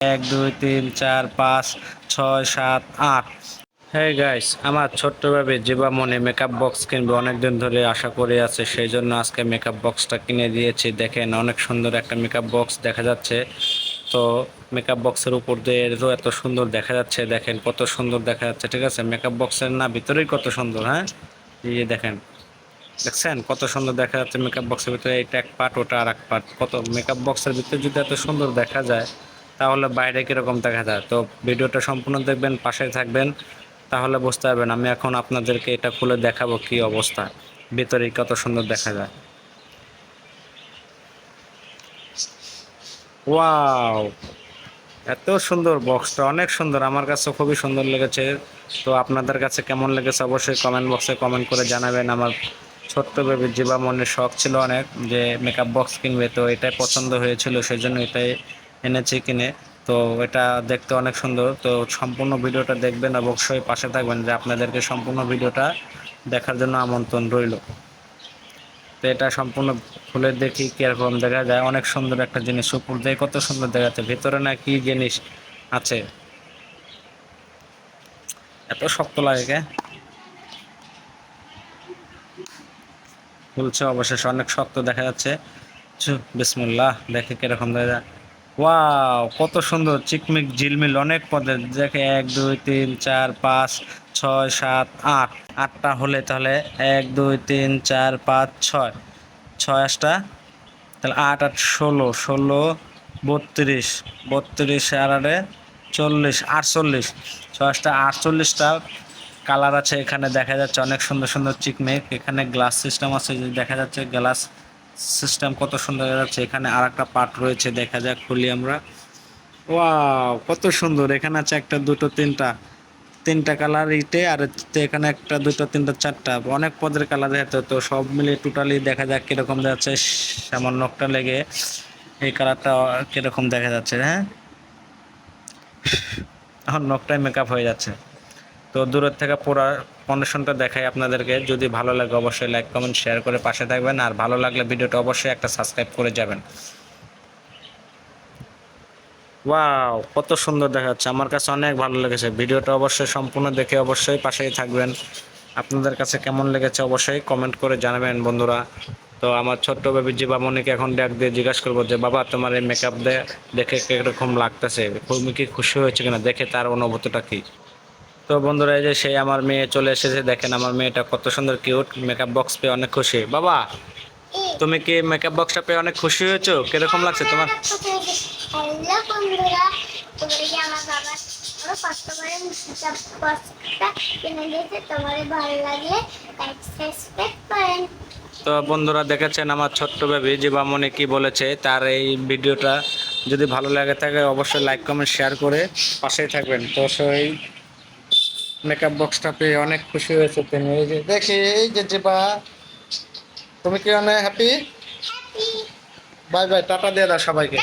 এক, দুই, তিন, চার, পাঁচ, ছয়, সাত, আট। হ্যাঁ গাইস আমার ছোট্ট ভাবে জীবামণি মেকআপ বক্স কিনবে, অনেকদিন ধরে আশা করে আছে, সেই জন্য আজকে মেকআপ বক্সটা কিনে দিয়েছি। দেখেন, অনেক সুন্দর একটা মেকআপ বক্স দেখা যাচ্ছে। তো মেকআপ বক্সের উপর দিয়ে এত সুন্দর দেখা যাচ্ছে। দেখেন, কত সুন্দর দেখা যাচ্ছে, ঠিক আছে? মেকআপ বক্সের না, ভিতরেই কত সুন্দর হ্যাঁ? এই দেখেন, দেখছেন? কত সুন্দর দেখা যাচ্ছে মেকআপ বক্সের ভিতরে। এটা এক পার্ট ওটা আর এক পার্ট কত মেকআপ বক্সের ভিতরে যদি এত সুন্দর দেখা যায় তাহলে বাইরে কীরকম দেখা যায়? তো ভিডিওটা সম্পূর্ণ দেখবেন পাশে থাকবেন, তাহলে বুঝতে পারবেন আমি এখন আপনাদেরকে এটা খুলে দেখাবো কি অবস্থা। ভিতরে কত সুন্দর দেখা যায়। ওয়াও! এত সুন্দর বক্সটা, অনেক সুন্দর। আমার কাছে খুবই সুন্দর লেগেছে। তো আপনাদের কাছে কেমন লেগেছে অবশ্যই কমেন্ট বক্সে কমেন্ট করে জানাবেন। আমার ছোট্ট বেবি জীবা মনের শখ ছিল অনেক যে মেকআপ বক্স কিনবে, তো এটাই পছন্দ হয়েছিল সেই জন্য এটাই এনেছি কিনে। তো এটা দেখতে অনেক সুন্দর। তো সম্পূর্ণ ভিডিওটা দেখবেন অবশ্যই পাশে থাকবেন যে আপনাদেরকে সম্পূর্ণ ভিডিওটা দেখার জন্য আমন্ত্রণ রইল। তো এটা সম্পূর্ণ খুলে দেখি কীরকম দেখা যায়। অনেক সুন্দর একটা জিনিস উপর দিয়ে, কত সুন্দর দেখা যাচ্ছে। ভিতরে না কি জিনিস আছে? এত শক্ত লাগে কে? খুলছে অবশেষে, অনেক শক্ত দেখা যাচ্ছে। বিসমুল্লাহ, দেখে কীরকম দেখা যায়। ওয়াও, কত সুন্দর। চিকমিক, ঝিলমিল, অনেক পদের। দেখে এক, দুই, তিন, চার, পাঁচ, ছয়, সাত, আট। আটটা হলে তাহলে এক, দুই, তিন, চার, পাঁচ, ছয়। ছয় আটটা? তাহলে আট আট, ষোলো। ষোলো, বত্রিশ। বত্রিশ, আর আটে চল্লিশ, আটচল্লিশ। ছয় আটটা, আটচল্লিশটা কালার আছে এখানে দেখা যাচ্ছে। অনেক সুন্দর সুন্দর চিকমেক। এখানে গ্লাস সিস্টেম আছে, দেখা যাচ্ছে গ্লাস সিস্টেম কত সুন্দর যাচ্ছে এখানে আর একটা পার্ট রয়েছে, দেখা যাক, খুলি আমরা। ওয়াও, কত সুন্দর। এখানে আছে একটা, দুটো, তিনটা। তিনটা কালার ইটে, আর এখানে একটা, দুটো, তিনটা, চারটা। অনেক পদের কালার দেখা তো সব মিলিয়ে টোটালি দেখা যাক কীরকম যাচ্ছে। সামান্য নখটা লেগে এই কালারটা কীরকম দেখা যাচ্ছে হ্যাঁ? এখন নখটাই মেকআপ হয়ে যাচ্ছে। তো দূরের থেকে পুরো কন্ডিশনটা দেখাই আপনাদেরকে। যদি ভালো লাগে অবশ্যই লাইক কমেন্ট শেয়ার করে পাশে থাকবেন। আর ভালো লাগলে ভিডিওটা অবশ্যই একটা সাবস্ক্রাইব করে যাবেন। ওয়াও কত সুন্দর দেখা যাচ্ছে আমার কাছে অনেক ভালো লেগেছে। ভিডিওটা অবশ্যই সম্পূর্ণ দেখে অবশ্যই পাশেই থাকবেন। আপনাদের কাছে কেমন লেগেছে অবশ্যই কমেন্ট করে জানাবেন বন্ধুরা। তো আমার ছোট্ট বেবি জীবামণিকে এখন ডাক দিয়ে জিজ্ঞাসা করব যে, বাবা, তোমার এই মেকআপ দেখে কীরকম লাগতেছে? তুমি কি খুশি হয়েছে কিনা? দেখে তার অনুভূতিটা কি? তো বন্ধুরা এই যে সেই আমার মেয়ে চলে এসেছে দেখেন আমার মেয়েটা কত সুন্দর কিউট মেকআপ বক্স পেয়ে অনেক খুশি। বাবা তুমি কি মেকআপ বক্সটা পেয়ে অনেক খুশি হয়েছো? কীরকম লাগছে তোমার? তো বন্ধুরা দেখেছেন আমার ছোট্ট বেবি জীবামণি কি বলেছে? তার এই ভিডিওটা যদি ভালো লাগে থাকে অবশ্যই লাইক কমেন্ট শেয়ার করে পাশেই থাকবেন। তো সেই মেকআপ বক্সটা পেয়ে অনেক খুশি হয়েছে তুমি। এই যে দেখি এই যে জিপা তুমি কি অনেক happy happy bye bye tata দিয়ে দাও সবাইকে।